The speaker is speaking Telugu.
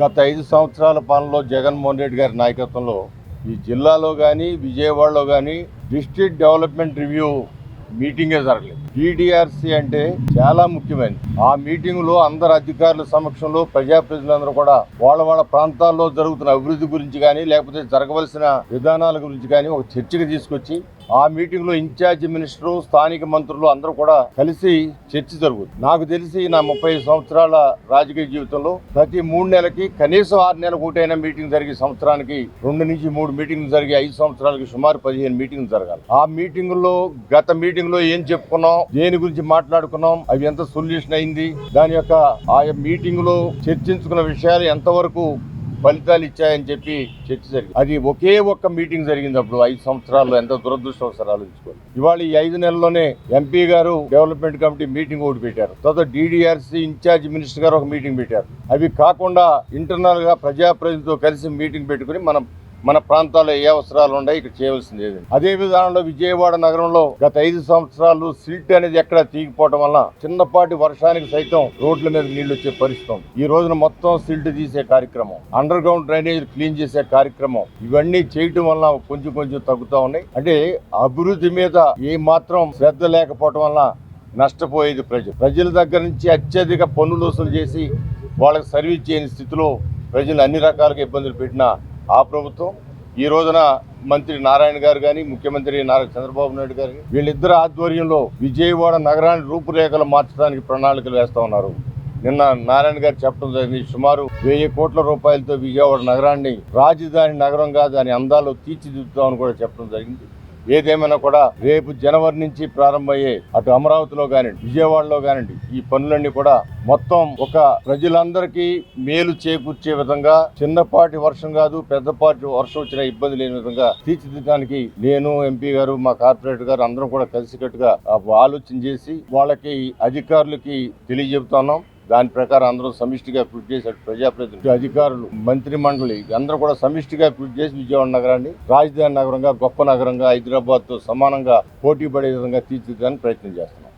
గత ఐదు సంవత్సరాల పాలనలో జగన్మోహన్ రెడ్డి గారి నాయకత్వంలో ఈ జిల్లాలో కానీ విజయవాడలో కానీ డిస్ట్రిక్ట్ డెవలప్మెంట్ రివ్యూ మీటింగే జరగలేదు. డిడిఆర్సి అంటే చాలా ముఖ్యమైనది. ఆ మీటింగ్లో అందరు అధికారుల సమక్షంలో ప్రజాప్రతినిధులందరూ కూడా వాళ్ళ వాళ్ళ ప్రాంతాల్లో జరుగుతున్న అభివృద్ధి గురించి కానీ లేకపోతే జరగవలసిన విధానాల గురించి కానీ ఒక చర్చకు తీసుకొచ్చి ఆ మీటింగ్లో ఇన్ఛార్జ్ మినిస్టర్ స్థానిక మంత్రులు అందరూ కూడా కలిసి చర్చ జరుగుతుంది. నాకు తెలిసి నా ముప్పై సంవత్సరాల రాజకీయ జీవితంలో ప్రతి మూడు నెలలకి కనీసం ఆరు నెలలకు ఒకటైనా మీటింగ్ జరిగే సంవత్సరానికి రెండు నుంచి మూడు మీటింగ్లు జరిగి ఐదు సంవత్సరాలకి సుమారు పదిహేను మీటింగ్లు జరగాలి. ఆ మీటింగుల్లో గత మీటింగ్లో ఏం చెప్పుకున్నాం దేని గురించి మాట్లాడుకున్నాం అవి ఎంత సొల్యూషన్ అయింది దాని యొక్క ఆ మీటింగ్లో చర్చించుకున్న విషయాలు ఎంతవరకు ఫలితాలు ఇచ్చాయని చెప్పి చర్చ జరిగింది. అది ఒకే ఒక్క మీటింగ్ జరిగింది అప్పుడు ఐదు సంవత్సరాల్లో ఎంత దురదృష్టం ఆలోచించుకోవాలి. ఇవాళ ఈ ఐదు నెలల్లోనే ఎంపీ గారు డెవలప్మెంట్ కమిటీ మీటింగ్ ఒకటి పెట్టారు. తర్వాత డిడిఆర్సీ ఇన్ఛార్జ్ మినిస్టర్ గారు ఒక మీటింగ్ పెట్టారు. అవి కాకుండా ఇంటర్నల్గా ప్రజాప్రతినిధితో కలిసి మీటింగ్ పెట్టుకుని మనం మన ప్రాంతాల్లో ఏ అవసరాలు ఉన్నాయి ఇక్కడ చేయవలసింది ఏది? అదే విధానంలో విజయవాడ నగరంలో గత ఐదు సంవత్సరాలు సిల్ట్ అనేది ఎక్కడ తీగిపోవడం వల్ల చిన్నపాటి వర్షానికి సైతం రోడ్ల మీద నీళ్ళు వచ్చే పరిస్థితి ఈ రోజున మొత్తం సిల్ట్ తీసే కార్యక్రమం అండర్ గ్రౌండ్ డ్రైనేజ్ క్లీన్ చేసే కార్యక్రమం ఇవన్నీ చేయటం వల్ల కొంచెం కొంచెం తగ్గుతా ఉన్నాయి. అంటే అభివృద్ధి మీద ఏ మాత్రం శ్రద్ధ లేకపోవటం వల్ల నష్టపోయేది ప్రజలు. ప్రజల దగ్గర నుంచి అత్యధిక పన్నులు వసూలు చేసి వాళ్ళకి సర్వీస్ చేయని స్థితిలో ప్రజలు అన్ని రకాలుగా ఇబ్బందులు పెట్టిన ఆ ప్రభుత్వం ఈ రోజున మంత్రి నారాయణ గారు కానీ ముఖ్యమంత్రి నారా చంద్రబాబు నాయుడు గారు వీళ్ళిద్దరు ఆధ్వర్యంలో విజయవాడ నగరాన్ని రూపురేఖలు మార్చడానికి ప్రణాళికలు వేస్తా ఉన్నారు. నిన్న నారాయణ గారు చెప్పడం జరిగింది సుమారు వెయ్యి కోట్ల రూపాయలతో విజయవాడ నగరాన్ని రాజధాని నగరంగా దాని అందాలు తీర్చిదిద్దుతామని కూడా చెప్పడం జరిగింది. ఏదేమైనా కూడా రేపు జనవరి నుంచి ప్రారంభమయ్యే అటు అమరావతిలో కానివ్వండి విజయవాడలో కానివ్వండి ఈ పనులన్నీ కూడా మొత్తం ఒక ప్రజలందరికీ మేలు చేకూర్చే విధంగా చిన్నపాటి వర్షం కాదు పెద్దపాటి వర్షం వచ్చిన ఇబ్బంది లేని విధంగా తీర్చిదిద్దడానికి నేను ఎంపీ గారు మా కార్పొరేటర్ గారు అందరం కూడా కలిసికట్టుగా ఆలోచన చేసి వాళ్ళకి అధికారులకి తెలియజెబుతున్నాం. దాని ప్రకారం అందరూ సమిష్టిగా కృషి చేశారు. అటు ప్రజాప్రతినిధులు అధికారులు మంత్రి మండలి అందరూ కూడా సమిష్టిగా కృషి చేసి విజయవాడ నగరాన్ని రాజధాని నగరంగా గొప్ప నగరంగా హైదరాబాద్తో సమానంగా పోటీ పడే విధంగా తీర్చిదిద్దడానికి ప్రయత్నం చేస్తున్నాం.